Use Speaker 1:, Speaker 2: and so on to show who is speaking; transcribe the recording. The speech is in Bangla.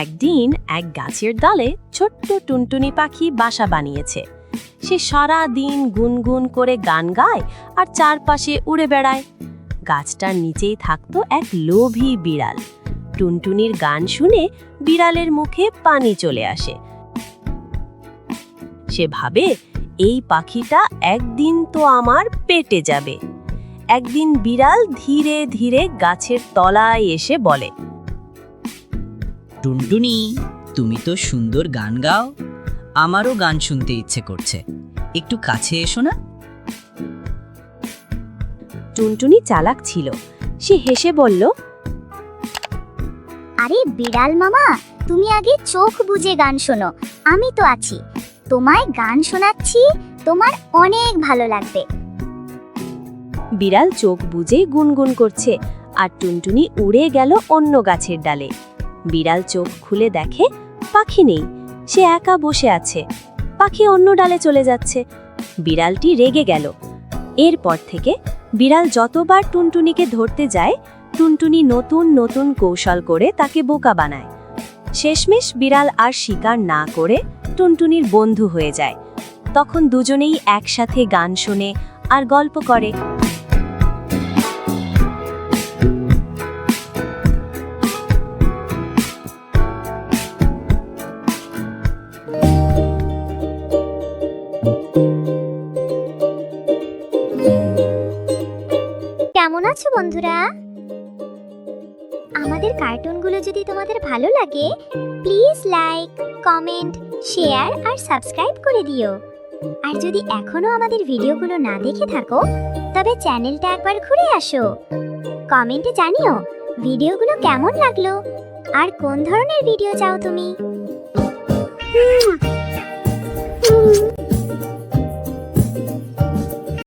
Speaker 1: একদিন এক গাছের ডালে ছোট্ট টুনটুনি পাখি বাসা বানিয়েছে। সে সারা দিন গুনগুন করে গান গায় আর চারপাশে উড়ে বেড়ায়। গাছটার নিচেই থাকতো এক লোভী বিড়াল। টুনটুনির গান শুনে বিড়ালের মুখে পানি চলে আসে। সে ভাবে, এই পাখিটা একদিন তো আমার পেটে যাবে। একদিন বিড়াল ধীরে ধীরে গাছের তলায় এসে বলে
Speaker 2: টুনটুনি তুমি তো সুন্দর গান গাও। আমারও গান শুনতে ইচ্ছে করছে। একটু কাছে এসো না।
Speaker 1: টুনটুনি চালাক ছিল। সে হেসে বলল
Speaker 3: আরে বিড়াল মামা তুমি আগে চোখ বুজে গান শোনো। আমি তো আছি। তোমায় গান শোনাচ্ছি তোমার অনেক ভালো লাগবে।
Speaker 1: বিড়াল চোখ বুজে গুনগুন করছে আর টুনটুনি উড়ে গেল অন্য গাছের ডালে। বিড়াল চোখ খুলে দেখে পাখি নেই, সে একা বসে আছে। পাখি অন্য ডালে চলে যাচ্ছে। বিড়ালটি রেগে গেল। এরপর থেকে বিড়াল যতবার টুনটুনিকে ধরতে যায়, টুনটুনি নতুন নতুন কৌশল করে তাকে বোকা বানায়। শেষমেশ বিড়াল আর শিকার না করে টুনটুনির বন্ধু হয়ে যায়। তখন দুজনেই একসাথে গান শোনে আর গল্প করে।
Speaker 3: কেমন আছো বন্ধুরা? আমাদের কার্টুনগুলো যদি তোমাদের ভালো লাগে, প্লিজ লাইক, কমেন্ট, শেয়ার আর সাবস্ক্রাইব করে দিও। আর যদি এখনও আমাদের ভিডিওগুলো না দেখে থাকো, তবে চ্যানেলটা একবার ঘুরে আসো। কমেন্টে জানিও ভিডিওগুলো কেমন লাগল, আর কোন ধরনের ভিডিও চাও তুমি?